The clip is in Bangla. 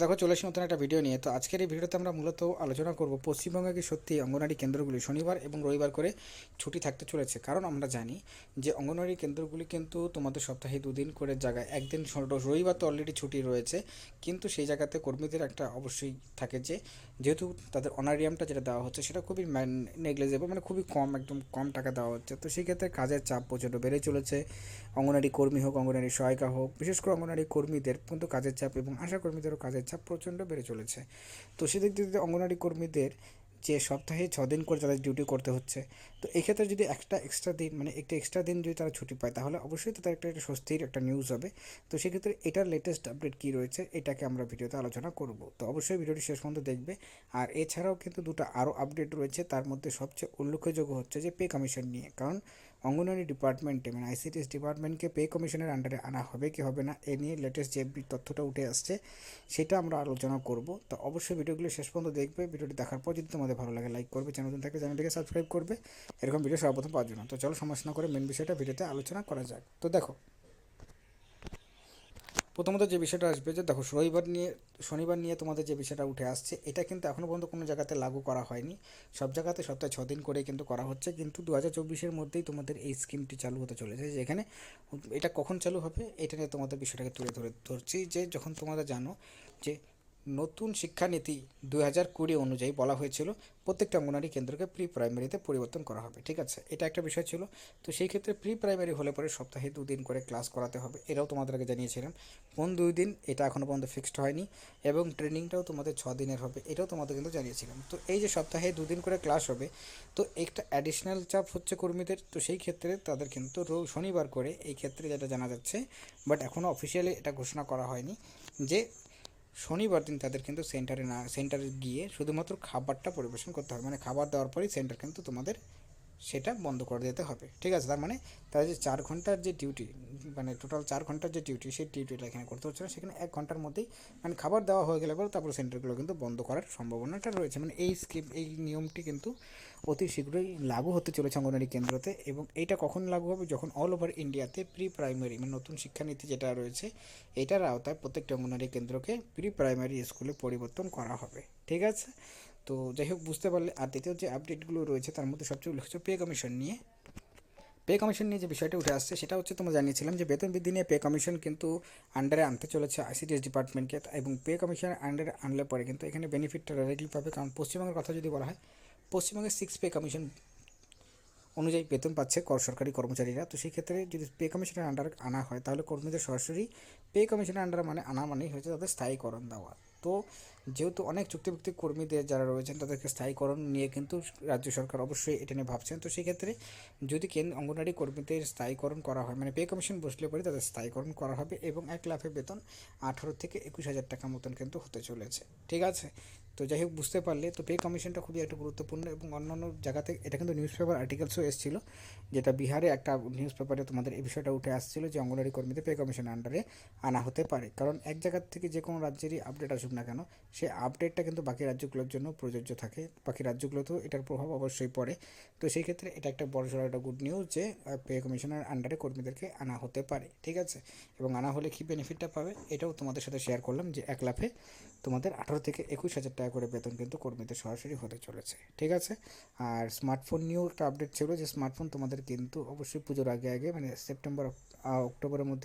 দেখো, চলে এসে নতুন একটা ভিডিও নিয়ে। তো আজকের এই ভিডিওতে আমরা মূলত আলোচনা করব, পশ্চিমবঙ্গে কি সত্যি অঙ্গনওয়াড়ি কেন্দ্রগুলি শনিবার এবং রবিবার করে ছুটি থাকতে চলেছে? কারণ আমরা জানি যে অঙ্গনওয়াড়ি কেন্দ্রগুলি কিন্তু তোমাদের সপ্তাহে দুদিন করে জায়গায়, একদিন রবিবার তো অলরেডি ছুটি রয়েছে। কিন্তু সেই জায়গাতে কর্মীদের একটা অবশ্যই থাকে যে, যেহেতু তাদের অনারিয়ামটা যেটা দেওয়া হচ্ছে, সেটা খুবই নেগলেজেবল মানে খুবই কম, একদম কম টাকা দেওয়া হচ্ছে। তো সেই ক্ষেত্রে কাজের চাপ প্রচণ্ড বেড়ে চলেছে। অঙ্গনারী কর্মী হোক অঙ্গনারী সহায়িকা হোক, বিশেষ করে অঙ্গনারী কর্মীদের কিন্তু কাজের চাপ এবং আশা কর্মীদেরও কাজের চাপ প্রচণ্ড বেড়ে চলেছে। তো সেদিক দিয়ে অঙ্গনারী কর্মীদের যে সপ্তাহে ছ দিন করে তাদের ডিউটি করতে হচ্ছে, তো এক্ষেত্রে যদি একটা এক্সট্রা দিন মানে একটা এক্সট্রা দিন যদি তারা ছুটি পায়, তাহলে অবশ্যই তাদের একটা একটা স্বস্তির একটা নিউজ হবে। তো সেক্ষেত্রে এটার লেটেস্ট আপডেট কী রয়েছে, এটাকে আমরা ভিডিওতে আলোচনা করব। তো অবশ্যই ভিডিওটি শেষ পর্যন্ত দেখবে। আর এছাড়াও কিন্তু দুটো আরও আপডেট রয়েছে, তার মধ্যে সবচেয়ে উল্লেখযোগ্য হচ্ছে যে পে কমিশন নিয়ে। কারণ অঙ্গনওয়াড়ি ডিপার্টমেন্টে মানে আইসিটিএস ডিপার্টমেন্টকে পে কমিশনের আন্ডারে আনা হবে কি হবে না, এ নিয়ে লেটেস্ট যে তথ্যটা উঠে আসছে, সেটা আমরা আলোচনা করব। তো অবশ্যই ভিডিওগুলো শেষ পর্যন্ত দেখবে, ভিডিওটি দেখার পর যদি তোমাদের ভালো লাগে লাইক করবে চ্যানেল থাকে চ্যানেলটিকে সাবস্ক্রাইব করবে, এরকম ভিডিও সর্বপ্রথম পাওয়ার জন্য। তো চলো সমস্যা না করে মেন বিষয়টা ভিডিওতে আলোচনা করা যাক। তো দেখো প্রথমত যে বিষয়টা আসবে যে দেখো রবিবার নিয়ে, শনিবার নিয়ে তোমাদের যে বিষয়টা উঠে আসছে, এটা কিন্তু এখনও পর্যন্ত কোনো জায়গাতে লাগু করা হয়নি। সব জায়গাতে সপ্তাহে ছ দিন করে কিন্তু করা হচ্ছে, কিন্তু দু হাজার চব্বিশের মধ্যেই তোমাদের এই স্কিমটি চালু হতে চলেছে। যেখানে এটা কখন চালু হবে, এটা নিয়ে তোমাদের বিষয়টাকে তুলে ধরে ধরছি যে যখন তোমরা জানো যে নতুন শিক্ষানীতি দুই হাজার কুড়ি অনুযায়ী বলা হয়েছিল, প্রত্যেকটা অঙ্গনারী কেন্দ্রকে প্রি প্রাইমারিতে পরিবর্তন করা হবে, ঠিক আছে? এটা একটা বিষয় ছিল। তো সেই ক্ষেত্রে প্রি প্রাইমারি হলে পরে সপ্তাহে দুদিন করে ক্লাস করাতে হবে, এটাও তোমাদের আগে জানিয়েছিলাম। কোন দুই দিন, এটা এখনও পর্যন্ত ফিক্সড হয়নি এবং ট্রেনিংটাও তোমাদের ছ দিনের হবে, এটাও তোমাদের কিন্তু জানিয়েছিলাম। তো এই যে সপ্তাহে দুদিন করে ক্লাস হবে, তো একটা অ্যাডিশনাল চাপ হচ্ছে কর্মীদের, তো সেই ক্ষেত্রে তাদের কিন্তু শনিবার করে এই ক্ষেত্রে যেটা জানা যাচ্ছে বাট এখনও অফিসিয়ালি এটা ঘোষণা করা হয়নি যে শনিবার দিন তাদের কিন্তু সেন্টারে না সেন্টারে গিয়ে শুধুমাত্র খাবারটা পরিবেশন করতে হবে। মানে খাবার দেওয়ার পরেই সেন্টার কিন্তু তোমাদের সেটা বন্ধ করে দিতে হবে। ঠিক আছে? তার মানে তাদের যে চার ঘণ্টার যে ডিউটি মানে টোটাল চার ঘণ্টার যে ডিউটি সেই ডিউটিটা এখানে করতে হচ্ছে না। সেখানে এক ঘণ্টার মধ্যেই মানে খাবার দেওয়া হয়ে গেলে পরে তারপর সেন্টারগুলো কিন্তু বন্ধ করার সম্ভাবনাটা রয়েছে। মানে এই স্কিম এই নিয়মটি কিন্তু অতি শীঘ্রই লাগু হতে চলেছে অঙ্গনওয়াড়ি কেন্দ্রতে এবং এইটা কখন লাগু হবে? যখন অল ওভার ইন্ডিয়াতে প্রি প্রাইমারি মানে নতুন শিক্ষানীতি যেটা রয়েছে, এটার আওতায় প্রত্যেকটা অঙ্গনওয়াড়ি কেন্দ্রকে প্রি প্রাইমারি স্কুলে পরিবর্তন করা হবে। ঠিক আছে? তো যাই হোক বুঝতে পারলে, আর দ্বিতীয় যে আপডেটগুলো রয়েছে, তার মধ্যে সবচেয়ে উল্লেখযোগ্য পে কমিশন নিয়ে। পে কমিশন নিয়ে যে বিষয়টা উঠে আসছে, সেটা হচ্ছে তোমরা জানিয়েছিলাম যে বেতন বৃদ্ধি নিয়ে পে কমিশন কিন্তু আন্ডারে আনতে চলেছে আইসিডিএস ডিপার্টমেন্টকে এবং পে কমিশন আন্ডারে আনলে পরে কিন্তু এখানে বেনিফিটটা ডাইরেক্টলি পাবে। কারণ পশ্চিমবঙ্গের কথা যদি বলা হয় পশ্চিমবঙ্গের সিক্স পে কমিশন অনুযায়ী বেতন পাচ্ছে কর সরকারি কর্মচারীরা। তো সেই ক্ষেত্রে যদি পে কমিশনের আন্ডার আনা হয়, তাহলে কর্মীদের সরাসরি পে কমিশনের আন্ডার মানে আনা মানেই হয়েছে তাদের স্থায়ীকরণ দেওয়া। তো যেহেতু অনেক চুক্তিভিত্তিক কর্মীদের যারা রয়েছেন, তাদেরকে স্থায়ীকরণ নিয়ে কিন্তু রাজ্য সরকার অবশ্যই এটা নিয়ে ভাবছেন। তো সেক্ষেত্রে যদি কেন্দ্র অঙ্গনওয়াড়ি কর্মীদের স্থায়ীকরণ করা হয় মানে পে কমিশন বসলে পরে তাদের স্থায়ীকরণ করা হবে এবং এক লাফে বেতন আঠারো থেকে একুশ হাজার টাকা মতন কিন্তু হতে চলেছে। ঠিক আছে? তো যাই হোক, বুঝতে পারলে। তো পে কমিশনটা খুবই একটা গুরুত্বপূর্ণ এবং অন্যান্য জায়গাতে এটা কিন্তু নিউজ পেপার আর্টিকেলসও এসেছিল, যেটা বিহারে একটা নিউজ পেপারে তোমাদের এই বিষয়টা উঠে আসছিল যে অঙ্গনওয়াড়ি কর্মীদের পে কমিশনের আন্ডারে আনা হতে পারে। কারণ এক জায়গার থেকে যে কোনো রাজ্যেরই আপডেট আসুক না কেন, সে আপডেটটা কিন্তু বাকি রাজ্যগুলোর জন্য প্রযোজ্য থাকে। বাকি রাজ্যগুলোতেও এটার প্রভাব অবশ্যই পড়ে। তো সেই ক্ষেত্রে এটা একটা বড় সড়ো একটা গুড নিউজ যে পে কমিশনের আন্ডারে কর্মীদেরকে আনা হতে পারে, ঠিক আছে? এবং আনা হলে কী বেনিফিটটা পাবে? এটাও তোমাদের সাথে শেয়ার করলাম যে এক লাফে তোমাদের আঠারো থেকে একুশ হাজার টাকা করে বেতন কিন্তু কর্মীদের সরাসরি হতে চলেছে, ঠিক আছে? আর স্মার্টফোন নিয়েও একটা আপডেট ছিল যে স্মার্টফোন তোমাদের কিন্তু অবশ্যই পুজোর আগে আগে মানে সেপ্টেম্বর অক্টোবরের মধ্যে